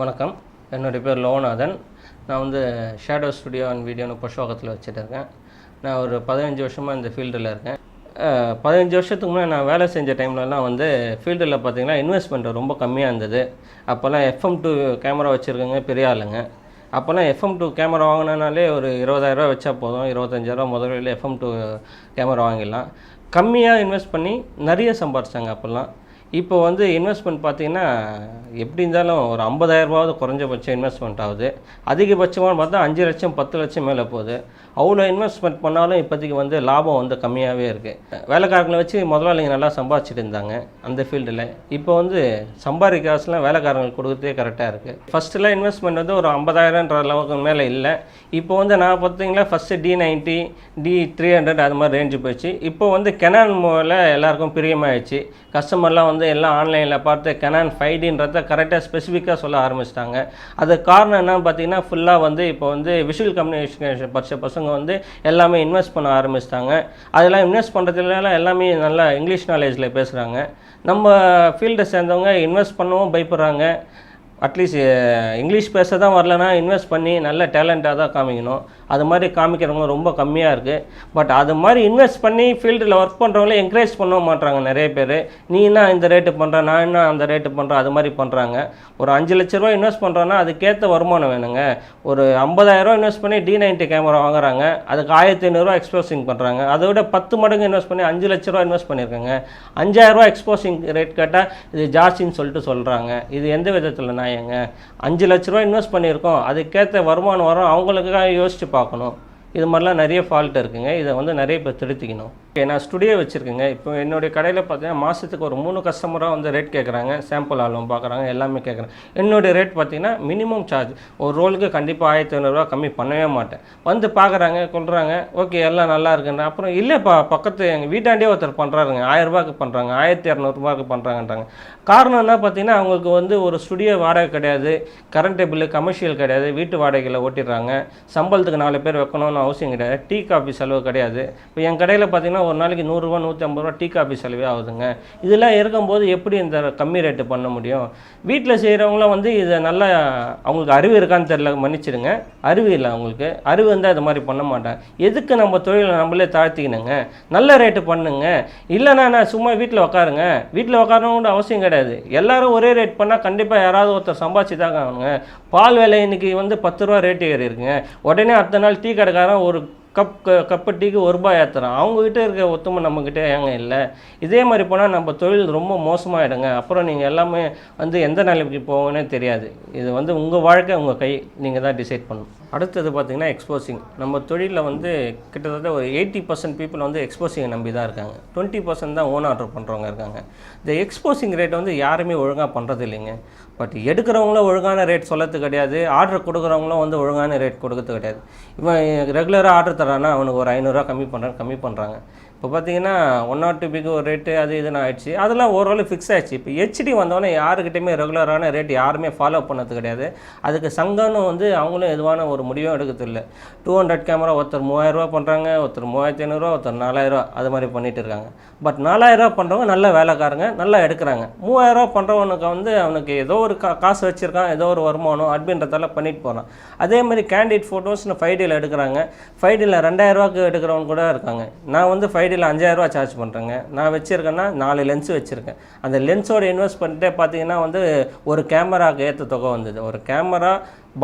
வணக்கம். என்னுடைய பேர் லோகநாதன். நான் வந்து ஷேடோ ஸ்டுடியோ அண்ட் வீடியோன்னு புஷ்வாக்கத்தில் வச்சுட்டு இருக்கேன். நான் ஒரு பதினஞ்சு வருஷமாக இந்த ஃபீல்டில் இருக்கேன். பதினஞ்சு வருஷத்துக்கு முன்னாடி நான் வேலை செஞ்ச டைம்லலாம் வந்து ஃபீல்டில் பார்த்தீங்கன்னா இன்வெஸ்ட்மெண்ட் ரொம்ப கம்மியாக இருந்தது. அப்போல்லாம் எஃப்எம் டூ கேமரா வச்சுருக்கங்க பெரிய ஆளுங்க. அப்போல்லாம் எஃப்எம் டூ கேமரா வாங்கினாலே ஒரு இருபதாயிரரூவா வச்சா போதும். இருபத்தஞ்சாயிரரூவா முதலில் எஃப்எம் டூ கேமரா வாங்கிடலாம். கம்மியாக இன்வெஸ்ட் பண்ணி நிறைய சம்பாரிச்சாங்க அப்போல்லாம் இப்போ வந்து இன்வெஸ்ட்மெண்ட் பார்த்தீங்கன்னா எப்படி இருந்தாலும் ஒரு ஐம்பதாயிரரூபாவது குறைஞ்சபட்சம் இன்வெஸ்ட்மெண்ட் ஆகுது. அதிகபட்சமாக பார்த்தா அஞ்சு லட்சம் பத்து லட்சம் மேலே போகுது. அவ்வளோ இன்வெஸ்ட்மெண்ட் பண்ணாலும் இப்போதைக்கு வந்து லாபம் வந்து கம்மியாகவே இருக்குது வேலைக்காரங்களை வச்சு முதலாளிங்க நல்லா சம்பாதிச்சிட்டு இருந்தாங்க அந்த ஃபீல்டில் இப்போ வந்து சம்பாதிக்க காசுலாம் வேலைக்காரங்களுக்கு கொடுக்குறதே கரெக்டாக இருக்குது ஃபஸ்ட்டுலாம் இன்வெஸ்ட்மெண்ட் வந்து ஒரு ஐம்பதாயிரன்ற அளவுக்கு மேலே இல்லை. இப்போ வந்து நான் பார்த்தீங்கன்னா first T ninety T three hundred அது மாதிரி ரேஞ்சு போயிடுச்சு இப்போ வந்து கெனான் மூவில் எல்லாருக்கும் பிரியமாயிடுச்சு. கஸ்டமர்லாம் வந்து வந்து எல்லாம் ஆன்லைனில் பார்த்து கெனான் ஃபைவ் டின்றத கரெக்டாக ஸ்பெசிஃபிக்காக சொல்ல ஆரம்பிச்சிட்டாங்க. அது காரணம் என்னன்னு பார்த்தீங்கன்னா ஃபுல்லாக வந்து இப்போ வந்து விஷுவல் கம்யூனிகேஷன் படித்த பசங்க வந்து எல்லாமே இன்வெஸ்ட் பண்ண ஆரம்பிச்சிட்டாங்க. அதெல்லாம் இன்வெஸ்ட் பண்ணுறதுலாம் எல்லாமே நல்லா இங்கிலீஷ் நாலேஜில் பேசுகிறாங்க நம்ம ஃபீல்டை சேர்ந்தவங்க இன்வெஸ்ட் பண்ணவும் பயப்படுறாங்க. அட்லீஸ்ட் இங்கிலீஷ் பேச தான் வரலன்னா இன்வெஸ்ட் பண்ணி நல்ல டேலண்ட்டாக தான் காமிக்கணும். அது மாதிரி காமிக்கிறவங்க ரொம்ப கம்மியாக இருக்குது பட் அது மாதிரி இன்வெஸ்ட் பண்ணி ஃபீல்டில் ஒர்க் பண்ணுறவங்களே என்கரேஜ் பண்ண மாட்றாங்க நிறைய பேர். நீ என்ன இந்த ரேட்டு பண்ணுற நான் என்ன அந்த ரேட்டு பண்ணுறேன் அது மாதிரி பண்ணுறாங்க ஒரு அஞ்சு லட்ச ரூபா இன்வெஸ்ட் பண்ணுறோன்னா அதுக்கேற்ற வருமானம் வேணுங்க. ஒரு ஐம்பதாயிரரூவா இன்வெஸ்ட் பண்ணி டி நைன்ட்டி கேமரா வாங்குறாங்க. அதுக்கு ஆயிரத்தி ஐநூறுரூவா எக்ஸ்போசிங் பண்ணுறாங்க அதை விட பத்து மடங்கு இன்வெஸ்ட் பண்ணி அஞ்சு லட்ச ரூபா இன்வெஸ்ட் பண்ணியிருக்காங்க. அஞ்சாயிரரூவா எக்ஸ்போசிங் ரேட் கேட்டால் இது ஜாஸ்தின்னு சொல்லிட்டு சொல்கிறாங்க இது எந்த விதத்தில்? நான் நியாயங்க அஞ்சு லட்ச ரூபா இன்வெஸ்ட் பண்ணியிருக்கோம். அதுக்கேற்ற வருமானம் வரும். அவங்களுக்காக யோசித்து பார்க்கணும். இது மாதிரிலாம் நிறைய ஃபால்ட் இருக்குங்க. இதை வந்து நிறைய பேர் திருத்திக்கணும். ஓகே நான் ஸ்டுடியோ வச்சுருக்கேங்க. இப்போ என்னுடைய கடையில் பார்த்தீங்கன்னா மாதத்துக்கு ஒரு மூணு கஸ்டமராக வந்து ரேட் கேட்குறாங்க சாம்பிள் ஆல்பம் பார்க்குறாங்க எல்லாமே கேட்குறாங்க என்னுடைய ரேட் பார்த்தீங்கன்னா மினிமம் சார்ஜ் ஒரு ரோலுக்கு கண்டிப்பாக ஆயிரத்தி ஐநூறுரூவா கம்மி பண்ணவே மாட்டேன். வந்து பார்க்குறாங்க கொள்கிறாங்க ஓகே எல்லாம் நல்லா இருக்குன்னு அப்புறம் இல்லைப்பா பக்கத்து எங்கள் வீட்டாண்டே ஒருத்தர் பண்ணுறாருங்க ஆயிரரூபாக்கு பண்ணுறாங்க ஆயிரத்தி இரநூறுபாய்க்கு பண்ணுறாங்கன்றாங்க காரணம் என்ன பார்த்தீங்கன்னா அவங்களுக்கு வந்து ஒரு ஸ்டுடியோ வாடகை கிடையாது. கரண்ட் பில்லு கமர்ஷியல் கிடையாது. வீட்டு வாடகையில் ஓட்டிடுறாங்க. சம்பளத்துக்கு நாலு பேர் வைக்கணும்னு அவசியம் கிடையாது. டீ காஃபி செலவு கிடையாது. இப்போ என் கடையில் பார்த்தீங்கன்னா ஒரு நாளைக்கு நூறுரூவா நூற்றி ஐம்பது ரூபா டீ காஃபி செலவே ஆகுதுங்க. இதெல்லாம் இருக்கும்போது எப்படி இந்த கம்மி ரேட்டு பண்ண முடியும்? வீட்டில் செய்கிறவங்களாம் வந்து இதை நல்லா அவங்களுக்கு அறிவு இருக்கான்னு தெரில மன்னிச்சிடுங்க. அறிவு இல்லை அவங்களுக்கு. அறிவு இருந்தால் இது மாதிரி பண்ண மாட்டாங்க. எதுக்கு நம்ம தொழிலை நம்மளே தாழ்த்திக்கணுங்க? நல்ல ரேட்டு பண்ணுங்க. இல்லைன்னா நான் சும்மா வீட்டில் உட்காருங்க வீட்டில் உட்காரணுன்ற அவசியம் கிடையாது. எல்லாரும் ஒரே ரேட் பண்ணால் கண்டிப்பாக யாராவது ஒருத்தர் சம்பாதிச்சு தான் ஆகணுங்க. பால் விலை இன்னைக்கு வந்து பத்து ரூபா ரேட்டு ஏறி இருக்குங்க உடனே அடுத்த நாள் டீ கடைக்காரன் ஒரு கப் க- கப்பு டீக்கு ஒரு ரூபாய் ஏற்றுறான் அவங்கக்கிட்ட இருக்க ஒத்துமை நம்மக்கிட்ட ஏங்க இல்லை? இதே மாதிரி போனால் நம்ம தொழில் ரொம்ப மோசமாகிடுங்க அப்புறம் நீங்கள் எல்லாமே வந்து எந்த நிலைமைக்கு போவோன்னே தெரியாது. இது வந்து உங்கள் வாழ்க்கை உங்கள் கை. நீங்கள் தான் டிசைட் பண்ணணும். அடுத்தது பார்த்திங்கன்னா எக்ஸ்போசிங் நம்ம தொழிலில் வந்து கிட்டத்தட்ட ஒரு எயிட்டி பர்சன்ட் பீப்புள் வந்து எக்ஸ்போசிங்கை நம்பி தான் இருக்காங்க. டுவெண்ட்டி பர்சன்ட் தான் ஓன் ஆர்டர் பண்ணுறவங்க இருக்காங்க. இந்த எக்ஸ்போசிங் ரேட் வந்து யாருமே ஒழுங்காக பண்ணுறது இல்லைங்க. பட் எடுக்கிறவங்களும் ஒழுங்கான ரேட் சொல்லறது கிடையாது. ஆர்டர் கொடுக்குறவங்களும் வந்து ஒழுங்கான ரேட் கொடுக்கறது கிடையாது. இவன் ரெகுலராக ஆர்டர் தரானா அவனுக்கு ஒரு ஐநூறுரூவா கம்மி பண்ணுறேன் கம்மி பண்ணுறாங்க இப்போ பார்த்தீங்கன்னா ஒன் நாட் டூ பிக்கு ஒரு ரேட்டு அது இதுன்னு ஆயிடுச்சு. அதெல்லாம் ஓரளவு ஃபிக்ஸ் ஆயிடுச்சு. இப்போ ஹெச்டி வந்தோடனே யாருக்கிட்டையுமே ரெகுலரான ரேட் யாருமே ஃபாலோ பண்ணது கிடையாது. அதுக்கு சங்கம்னு வந்து அவங்களும் எதுவான ஒரு முடிவும் எடுக்கிறதில்ல. டூ ஹண்ட்ரட் கேமரா ஒருத்தர் மூவாயிரரூவா பண்ணுறாங்க ஒருத்தர் மூவாயிரத்தி ஐநூறுரூவா ஒருத்தர் நாலாயிரரூவா அது மாதிரி பண்ணிட்டு இருக்காங்க. பட் நாலாயிரரூவா பண்ணுறவங்க நல்ல வேலைக்காரங்க நல்லா எடுக்கிறாங்க. மூவாயிரரூவா பண்ணுறவனுக்கு வந்து அவனுக்கு ஏதோ ஒரு கா காசு வச்சுருக்கான் ஏதோ ஒரு வருமானம் அப்படின்றதால பண்ணிட்டு போகிறான் அதே மாதிரி கேண்டிட் ஃபோட்டோஸ்னு ஃபைவ் டேல எடுக்கிறாங்க. ஃபைவ் டேல ரெண்டாயிரரூவாக்கு எடுக்கிறவங்க கூட இருக்காங்க. நான் வந்து ஃபைவ் டேல அஞ்சாயிரரூவா சார்ஜ் பண்ணுறேங்க நான் வச்சுருக்கேன்னா நாலு லென்ஸ் வச்சுருக்கேன். அந்த லென்ஸோட இன்வெஸ்ட் பண்ணிட்டே பார்த்தீங்கன்னா வந்து ஒரு கேமராக்கு ஏற்ற தொகை வந்தது. ஒரு கேமரா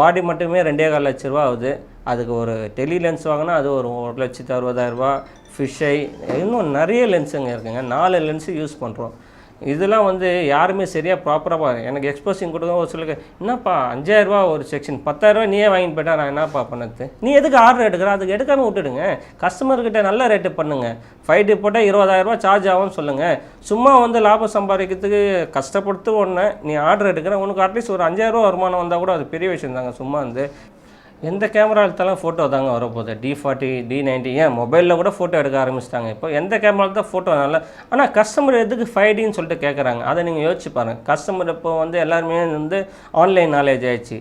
பாடி மட்டுமே ரெண்டே கால் லட்ச ரூபா ஆகுது. அதுக்கு ஒரு டெலி லென்ஸ் வாங்கினா அது ஒரு ஒரு லட்சத்து அறுபதாயிரரூபா ஃபிஷ்ஷை இன்னும் நிறைய லென்ஸுங்க இருக்குங்க. நாலு லென்ஸு யூஸ் பண்ணுறோம் இதெல்லாம் வந்து யாருமே சரியாக ப்ராப்பராக எனக்கு எக்ஸ்போசிங் கொடுக்க ஒரு சிலருக்கு என்னப்பா அஞ்சாயிரரூபா ஒரு செக்ஷன் பத்தாயிரரூபா நீயே வாங்கிட்டு போயிட்டா நான் என்னப்பா பண்ணது? நீ எதுக்கு ஆர்டர் எடுக்கிற? அதுக்கு எடுக்காமல் விட்டுடுங்க. கஸ்டமர்கிட்ட நல்ல ரேட்டு பண்ணுங்க. ஃபைவ் டே போட்டால் இருபதாயிரரூபா சார்ஜ் ஆகும்னு சொல்லுங்கள் சும்மா வந்து லாபம் சம்பாதிக்கிறதுக்கு கஷ்டப்படுத்து ஒன்று நீ ஆர்டர் எடுக்கிற உனக்கு அட்லீஸ்ட் ஒரு அஞ்சாயிரரூபா வருமானம் வந்தால் கூட அது பெரிய விஷயம் தாங்க சும்மா வந்து எந்த கேமரா எடுத்தாலும் ஃபோட்டோ தாங்க வரப்போகுது. டி ஃபார்ட்டி டி நைன்ட்டி ஏன்? மொபைலில் கூட ஃபோட்டோ எடுக்க ஆரம்பிச்சிட்டாங்க. இப்போ எந்த கேமரா தான் ஃபோட்டோ நல்லா ஆனால் கஸ்டமர் எதுக்கு ஃபைவ் டின்னு சொல்லிட்டு கேட்குறாங்க அதை நீங்கள் யோசிச்சு பாருங்கள் கஸ்டமர் இப்போ வந்து எல்லாருமே வந்து ஆன்லைன் நாலேஜ் ஆயிடுச்சு.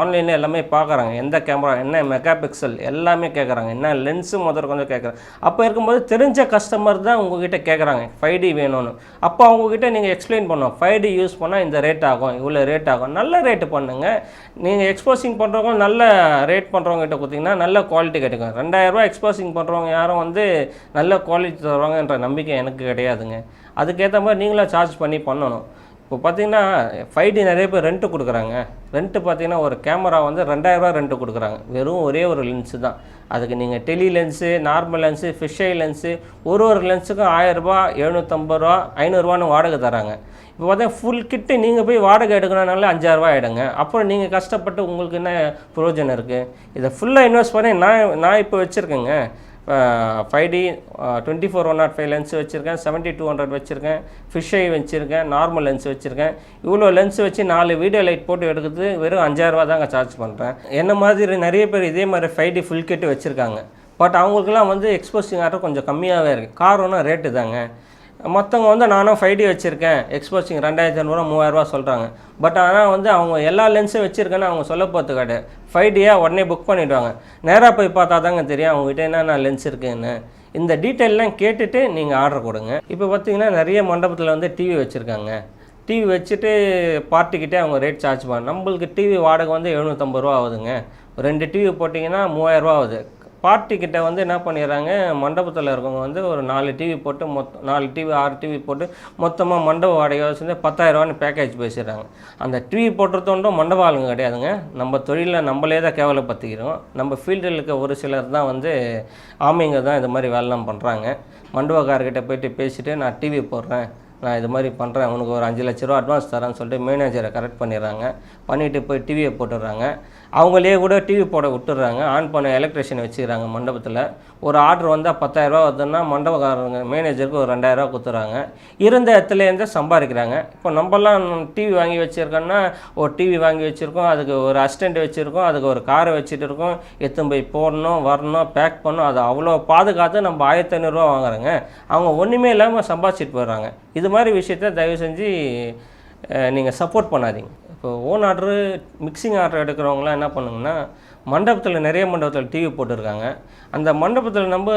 ஆன்லைனில் எல்லாமே பார்க்குறாங்க எந்த கேமரா என்ன மெகா பிக்சல் எல்லாமே கேட்குறாங்க என்ன லென்ஸு முதல் கொஞ்சம் கேட்குறாங்க அப்போ இருக்கும்போது தெரிஞ்ச கஸ்டமர் தான் உங்ககிட்ட கேட்குறாங்க ஃபைவ் டி வேணும்னு. அப்போ அவங்கக்கிட்ட நீங்கள் எக்ஸ்பிளைன் பண்ணோம் ஃபைவ் டி யூஸ் பண்ணால் இந்த ரேட் ஆகும் இவ்வளோ ரேட் ஆகும். நல்ல ரேட்டு பண்ணுங்கள் நீங்கள் எக்ஸ்போசிங் பண்ணுறவங்க நல்ல ரேட் பண்ணுறவங்க கிட்ட கொடுத்தீங்கன்னா நல்ல குவாலிட்டி கிடைக்கும். ரெண்டாயிரரூவா எக்ஸ்போசிங் பண்ணுறவங்க யாரும் வந்து நல்ல குவாலிட்டி தருவாங்கன்ற நம்பிக்கை எனக்கு கிடையாதுங்க. அதுக்கேற்ற மாதிரி நீங்களும் சார்ஜ் பண்ணி பண்ணணும். இப்போ பார்த்தீங்கன்னா ஃபைவ் டி நிறைய பேர் ரெண்ட்டு கொடுக்குறாங்க. ரெண்ட்டு பார்த்தீங்கன்னா ஒரு கேமரா வந்து ரெண்டாயிரரூவா ரெண்ட்டு கொடுக்குறாங்க. வெறும் ஒரே ஒரு லென்ஸு தான். அதுக்கு நீங்கள் tele lens normal lens fisheye lens ஒரு ஒரு லென்ஸுக்கும் ஆயிரரூபா எழுநூற்றம்பது ரூபா ஐநூறுரூவான்னு வாடகை தராங்க இப்போ பார்த்தா ஃபுல் கிட்டு நீங்கள் போய் வாடகை எடுக்கணுனால அஞ்சாயிரரூவா ஆகிடுங்க அப்புறம் நீங்கள் கஷ்டப்பட்டு உங்களுக்கு என்ன பிரயோஜனம் இருக்குது இதை ஃபுல்லாக இன்வெஸ்ட் பண்ணி நான் நான் இப்போ வச்சுருக்கேங்க. Five D twenty four one nought five oh lens வச்சுருக்கேன் செவன்ட்டி டூ ஹண்ட்ரட் வச்சுருக்கேன் ஃபிஷ்ஷை வச்சுருக்கேன் நார்மல் லென்ஸ் வச்சுருக்கேன். இவ்வளோ லென்ஸ் வச்சு நாலு வீடியோ லைட் போட்டு எடுக்கிறது வெறும் அஞ்சாயிரரூவா தாங்க சார்ஜ் பண்ணுறேன் என்ன மாதிரி நிறைய பேர் இதே மாதிரி ஃபைவ் டி ஃபுல் கிட்டு வச்சுருக்காங்க. பட் அவங்களுக்குலாம் வந்து எக்ஸ்போசிங் ஆட்டம் கொஞ்சம் கம்மியாகவே இருக்குது காரணம் ரேட்டு தாங்க. மற்றவங்க வந்து நானும் ஃபைவ் டி வச்சுருக்கேன். எக்ஸ்போசிங் ரெண்டாயிரத்தி ஐநூறுவா மூவாயிரரூவா சொல்கிறாங்க பட் ஆனால் வந்து அவங்க எல்லா லென்ஸும் வச்சுருக்கேன்னு அவங்க சொல்ல போகிறது கிடையாது. ஃபைவ் டியாக உடனே புக் பண்ணிவிடுவாங்க நேராக போய் பார்த்தா தாங்க தெரியும் அவங்ககிட்ட என்னென்ன லென்ஸ் இருக்குன்னு. இந்த டீட்டெயிலெலாம் கேட்டுட்டு நீங்கள் ஆர்டர் கொடுங்க. இப்போ பார்த்தீங்கன்னா நிறைய மண்டபத்தில் வந்து டிவி வச்சுருக்காங்க. டிவி வச்சுட்டு பார்ட்டிக்கிட்டே அவங்க ரேட் சார்ஜ் பண்ண. நம்மளுக்கு டிவி வாடகை வந்து எழுநூற்றம்பது ரூபா ஆகுதுங்க. ரெண்டு டிவி போட்டிங்கன்னா மூவாயிரரூவா ஆகுது. பார்ட்டி கிட்ட வந்து என்ன பண்ணிடுறாங்க மண்டபத்தில் இருக்கவங்க வந்து ஒரு நாலு டிவி போட்டு மொத்தம் நாலு டிவி ஆறு டிவி போட்டு மொத்தமாக மண்டப வாடகை வந்து பத்தாயிரரூவான்னு பேக்கேஜ் பேசிடுறாங்க. அந்த டிவி போட்டுறதோண்டும் மண்டப ஆளுங்க கிடையாதுங்க. நம்ம தொழிலில் நம்மளே தான் கேவலப்படுத்திக்கிறோம். நம்ம ஃபீல்டில் இருக்க ஒரு சிலர் தான் வந்து ஆமைங்க தான் இது மாதிரி வேலைலாம் பண்ணுறாங்க மண்டபக்காரர்கிட்ட போயிட்டு பேசிவிட்டு நான் டிவி போடுறேன். நான் இது மாதிரி பண்ணுறேன் உனக்கு ஒரு அஞ்சு லட்ச ரூபா அட்வான்ஸ் தரேன்னு சொல்லிட்டு மேனேஜரை கரெக்ட் பண்ணிடுறாங்க. பண்ணிவிட்டு போய் டிவியை போட்டுடுறாங்க. அவங்களே கூட டிவி போட விட்டுறாங்க ஆன் பண்ண எலக்ட்ரிஷியன் வச்சுக்கிறாங்க மண்டபத்தில். ஒரு ஆர்டர் வந்தால் பத்தாயிரரூவா வருதுன்னா மண்டபக்காரங்க மேனேஜருக்கு ஒரு ரெண்டாயிரரூவா கொடுத்துறாங்க. இருந்த இடத்துலேருந்து சம்பாதிக்கிறாங்க. இப்போ நம்மலாம் டிவி வாங்கி வச்சுருக்கோன்னா ஒரு டிவி வாங்கி வச்சுருக்கோம் அதுக்கு ஒரு அசிஸ்டண்ட் வச்சுருக்கோம் அதுக்கு ஒரு காரை வச்சுட்டு இருக்கோம். எடுத்துன்னு போய் போடணும் வரணும் பேக் பண்ணணும். அதை அவ்வளோ பாதுகாத்து நம்ம ஆயிரத்தி ஐநூறுரூவா வாங்குறாங்க. அவங்க ஒன்றுமே இல்லாமல் சம்பாதிச்சிட்டு போயிடுறாங்க. இது மாதிரி விஷயத்த தயவு செஞ்சு நீங்கள் சப்போர்ட் பண்ணாதீங்க. இப்போ ஓன் ஆர்டரு மிக்சிங் ஆர்டர் எடுக்கிறவங்களாம் என்ன பண்ணுங்கன்னா மண்டபத்தில் நிறைய மண்டபத்தில் டிவி போட்டிருக்காங்க. அந்த மண்டபத்தில் நம்ம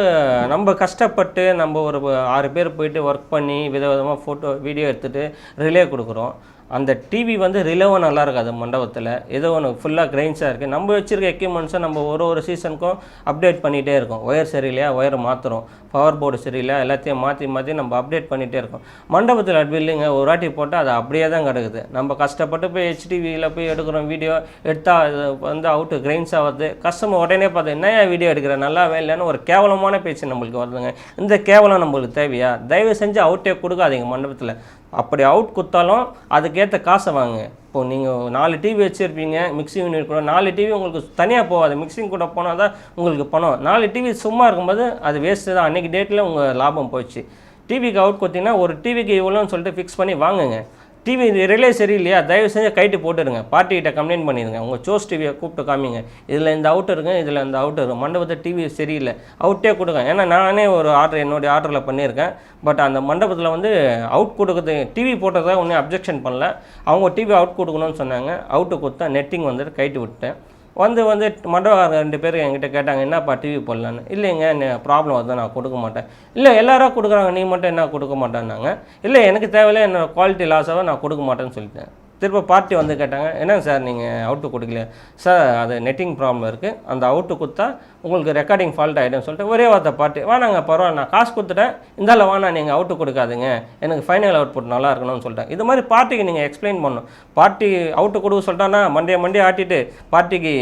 நம்ம கஷ்டப்பட்டு நம்ம ஒரு ஆறு பேர் போயிட்டு ஒர்க் பண்ணி விதவிதமாக ஃபோட்டோ வீடியோ எடுத்துகிட்டு ரிலே கொடுக்குறோம். அந்த டிவி வந்து ரிலேவும் நல்லா இருக்காது மண்டபத்தில். ஏதோ ஒன்று ஃபுல்லாக கிரைன்ஸாக இருக்குது நம்ம வச்சுருக்க எக்யூப்மெண்ட்ஸை நம்ம ஒரு ஒரு சீசனுக்கும் அப்டேட் பண்ணிகிட்டே இருக்கோம். ஒயர் சரியில்லையா? ஒயர் மாற்றுறோம் பவர் போர்டு சரியில்லையா? எல்லாத்தையும் மாற்றி மாற்றி நம்ம அப்டேட் பண்ணிகிட்டே இருக்கோம். மண்டபத்தில் அப்படி ஒரு வாட்டி போட்டால் அது அப்படியே தான் கிடக்குது. நம்ம கஷ்டப்பட்டு போய் ஹெச்டிவியில் போய் எடுக்கிறோம் வீடியோ எடுத்தால் அது வந்து அவுட்டு கிரைன்ஸ் ஆகுது கஸ்டமர் உடனே பார்த்து என்னையா வீடியோ எடுக்கிற? நல்லா இல்லைன்னு ஒரு கேவலமான பேச்சு நம்மளுக்கு வருதுங்க. இந்த கேவலம் நம்மளுக்கு தேவையா? தயவு செஞ்சு அவுட்டே கொடுக்காதீங்க மண்டபத்தில். அப்படி அவுட் கொடுத்தாலும் அதுக்கேற்ற காசை வாங்க. இப்போ நீங்கள் நாலு டிவி வச்சுருப்பீங்க மிக்ஸி யூனிட் கூட. நாலு டிவி உங்களுக்கு தனியாக போகாது. மிக்சிங் கூட போனால் தான் உங்களுக்கு பணம். நாலு டிவி சும்மா இருக்கும்போது அது வேஸ்ட்டு தான். அன்றைக்கி டேட்டில் உங்கள் லாபம் போச்சு. டிவிக்கு அவுட் கொடுத்தீங்கன்னா ஒரு டிவிக்கு இவ்வளோன்னு சொல்லிட்டு ஃபிக்ஸ் பண்ணி வாங்குங்க. டிவி ரிலே சரியில்லையா தயவு செஞ்சு கைட்டு போட்டுடுங்க. பார்ட்டிகிட்ட கம்ப்ளைண்ட் பண்ணிடுங்க. உங்கள் சோஸ் டிவியை கூப்பிட்டு காமிங்க. இதில் இந்த அவுட் இருக்குங்க இதில் இந்த அவுட் இருக்கும் மண்டபத்தில் டிவி சரியில்லை. அவுட்டே கொடுங்க. ஏன்னா நானே ஒரு ஆர்டர் என்னுடைய ஆர்டரில் பண்ணியிருக்கேன். பட் அந்த மண்டபத்தில் வந்து அவுட் கொடுக்குறது டிவி போட்டதை ஒன்றும் அப்ஜெக்ஷன் பண்ணல. அவங்க டிவி அவுட் கொடுக்கணும்னு சொன்னாங்க. அவுட்டு கொடுத்தா நெட்டிங் வந்துட்டு கைட்டு விட்டேன் வந்து வந்து மண்டபக்காரங்க ரெண்டு பேர் என்கிட்ட கேட்டாங்க என்னப்பா டிவி போடலான்னு? இல்லைங்க ப்ராப்ளம் வருது நான் கொடுக்க மாட்டேன். இல்லை எல்லாரும் கொடுக்குறாங்க நீ மட்டும் என்ன கொடுக்க மாட்டேன்னாங்க? இல்லை எனக்கு தேவையில்ல என்னோட குவாலிட்டி லாஸாக நான் கொடுக்க மாட்டேன்னு சொல்லிட்டேன். திரும்ப பார்ட்டி வந்து கேட்டாங்க என்னங்க சார் நீங்கள் அவுட்டு கொடுக்கல? சார் அது நெட்டிங் ப்ராப்ளம் இருக்குது அந்த அவுட்டு கொடுத்தா உங்களுக்கு ரெக்கார்டிங் ஃபால்ட் ஆகிடும் சொல்லிட்டு ஒரே வார்த்தை பார்ட்டி வானாங்க பரவாயில்ல நான் காசு கொடுத்துட்டேன். இந்தால வானா நீங்கள் அவுட்டு கொடுக்காதுங்க. எனக்கு ஃபைனல் அவுட் புட் நல்லா இருக்கணும்னு சொல்லிட்டேன். இது மாதிரி பார்ட்டிக்கு நீங்கள் எக்ஸ்பிளைன் பண்ணணும். பார்ட்டி அவுட்டு கொடுக்க சொல்லிட்டான்னா மண்டே மண்டே ஆட்டிட்டு பார்ட்டிக்கு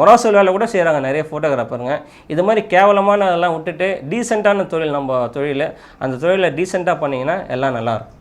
மொராசல் வேலை கூட செய்கிறாங்க நிறைய ஃபோட்டோகிராஃபருங்க இது மாதிரி கேவலமான அதெல்லாம் விட்டுட்டு டீசெண்டான தொழில் நம்ம தொழில் அந்த தொழிலை டீசெண்டாக பண்ணிங்கன்னா எல்லாம் நல்லாயிருக்கும்